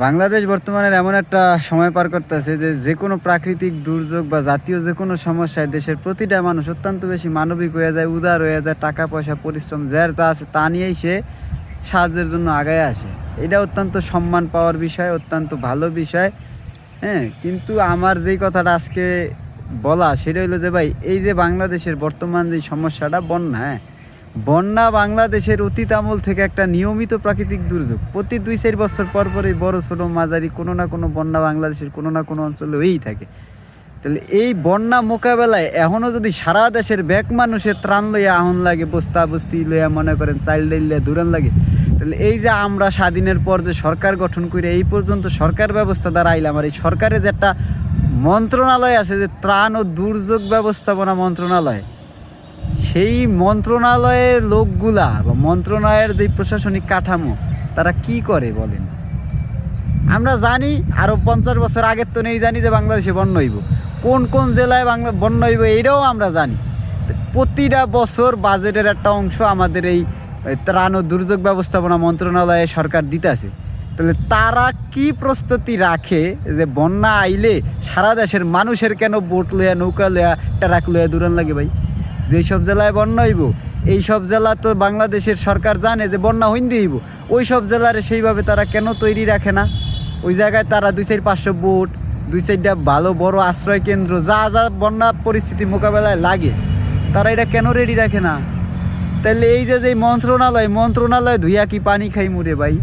বাংলাদেশ বর্তমানে এমন একটা সময় পার করতেছে যে যে কোনো প্রাকৃতিক দুর্যোগ বা জাতীয় যে কোনো সমস্যায় দেশের প্রতিটা মানুষ অত্যন্ত বেশি মানবিক হয়ে যায়, উদার হয়ে যায়, টাকা পয়সা, পরিশ্রম, যার যা আছে তা নিয়েই সে সাহায্যের জন্য আগায় আসে। এটা অত্যন্ত সম্মান পাওয়ার বিষয়, অত্যন্ত ভালো বিষয় হ্যাঁ? কিন্তু আমার যেই কথাটা আজকে বলা, সেটা হলো যে ভাই, এই যে বাংলাদেশের বর্তমান যে সমস্যাটা, বন্যা হ্যাঁ? বন্যা বাংলাদেশের অতীত আমল থেকে একটা নিয়মিত প্রাকৃতিক দুর্যোগ। প্রতি দুই চার বছর পর পরই বড়, ছোট, মাঝারি কোনো না কোনো বন্যা বাংলাদেশের কোনো না কোনো অঞ্চলে হয়েই থাকে। তাহলে এই বন্যা মোকাবেলায় এখনও যদি সারা দেশের ব্যাক মানুষের ত্রাণ লইয়া আহন লাগে, বস্তা, বস্তি লইয়া মনে করেন চাইল্ড লইয়া দূরান লাগে, তাহলে এই যে আমরা স্বাধীনের পর যে সরকার গঠন করে, এই পর্যন্ত সরকার ব্যবস্থা দ্বারা আইলাম আর এই সরকারের যে একটা মন্ত্রণালয় আছে যে ত্রাণ ও দুর্যোগ ব্যবস্থাপনা মন্ত্রণালয় সেই মন্ত্রণালয়ের লোকগুলা বা মন্ত্রণালয়ের যে প্রশাসনিক কাঠামো, তারা কি করে বলেন? আমরা জানি আরও পঞ্চাশ বছর আগের তো নেই জানি যে বাংলাদেশে বন্যা হইব। কোন কোন জেলায় বাংলা বন্যা হইব এটাও আমরা জানি। প্রতিটা বছর বাজেটের একটা অংশ আমাদের এই ত্রাণ ও দুর্যোগ ব্যবস্থাপনা মন্ত্রণালয়ে সরকার দিতেছে তাহলে তারা কি প্রস্তুতি রাখে যে বন্যা আইলে সারা দেশের মানুষের কেন বোট লইয়া, নৌকা লইয়া, ট্রাক লইয়া দূরান লাগে ভাই? যেই সব জেলায় বন্যা হইব, এই সব জেলা তো বাংলাদেশের সরকার জানে যে বন্যা হইন্দি হইব। ওই সব জেলারে সেইভাবে তারা কেন তৈরি রাখে না? ওই জায়গায় তারা দুই চার পাঁচশো বোট দুই চারটা ভালো বড় আশ্রয় কেন্দ্র, যা যা বন্যা পরিস্থিতি মোকাবেলায় লাগে, তারা এটা কেন রেডি রাখে না? তাহলে এই যে যে মন্ত্রণালয় মন্ত্রণালয় ধুইয়া কি পানি খাই মুরে ভাই?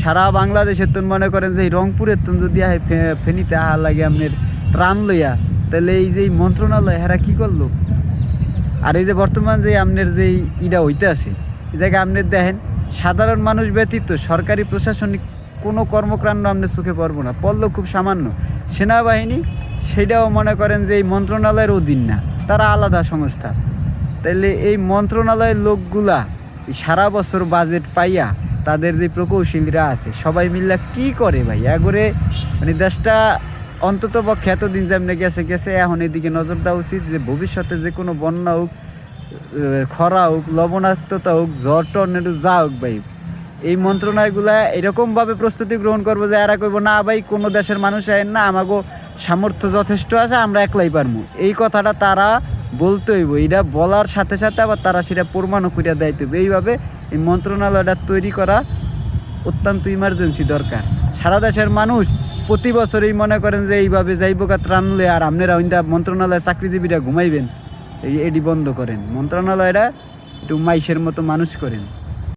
সারা বাংলাদেশের তুন মনে করেন যে রংপুরের তুন যদি ফেনীতে আহা লাগে আপনার ত্রাণ লইয়া তাহলে এই যে মন্ত্রণালয়, হেরা কি করল? আর এই যে বর্তমান যে আপনার যে ইটা হইতে আছে জায়গায় আপনি দেখেন, সাধারণ মানুষ ব্যতীত সরকারি প্রশাসনিক কোনো কর্মকাণ্ড আপনি চোখে পড়ব না। পড়ল খুব সামান্য। সেনাবাহিনী, সেটাও মনে করেন যে এই মন্ত্রণালয়ের অধীন না, তারা আলাদা সংস্থা। তাইলে এই মন্ত্রণালয়ের লোকগুলা সারা বছর বাজেট পাইয়া তাদের যে প্রকৌশলীরা আছে, সবাই মিল্লা কি করে ভাই একবারে মানে দেশটা অন্তত পক্ষে এতদিন যেমনি গেছে গেছে, এখন এদিকে নজর দেওয়া উচিত যে ভবিষ্যতে যে কোনো বন্যা হোক খরা হোক, লবণাক্ততা হোক জ্বর টর্নেডো, যা হোক ভাই, এই মন্ত্রণালয়গুলা এরকমভাবে প্রস্তুতি গ্রহণ করব যে এরা কইব, না ভাই, কোনো দেশের মানুষ আইন না আমাকে সামর্থ্য যথেষ্ট আছে, আমরা একলাই পারব এই কথাটা তারা বলতে হইব, এটা বলার সাথে সাথে আবার তারা সেটা প্রমাণও করিয়া দেয়তে হইব। এইভাবে এই মন্ত্রণালয়টা তৈরি করা অত্যন্ত ইমার্জেন্সি দরকার। সারা দেশের মানুষ প্রতি বছরই মনে করেন যে এইভাবে যাইব কাত রানলে আর আপনারা ওইটা মন্ত্রণালয়ে চাকরিজীবীরা ঘুমাইবেন। এই এডি বন্ধ করেন। মন্ত্রণালয়টা একটু মাইসের মতো মানুষ করেন।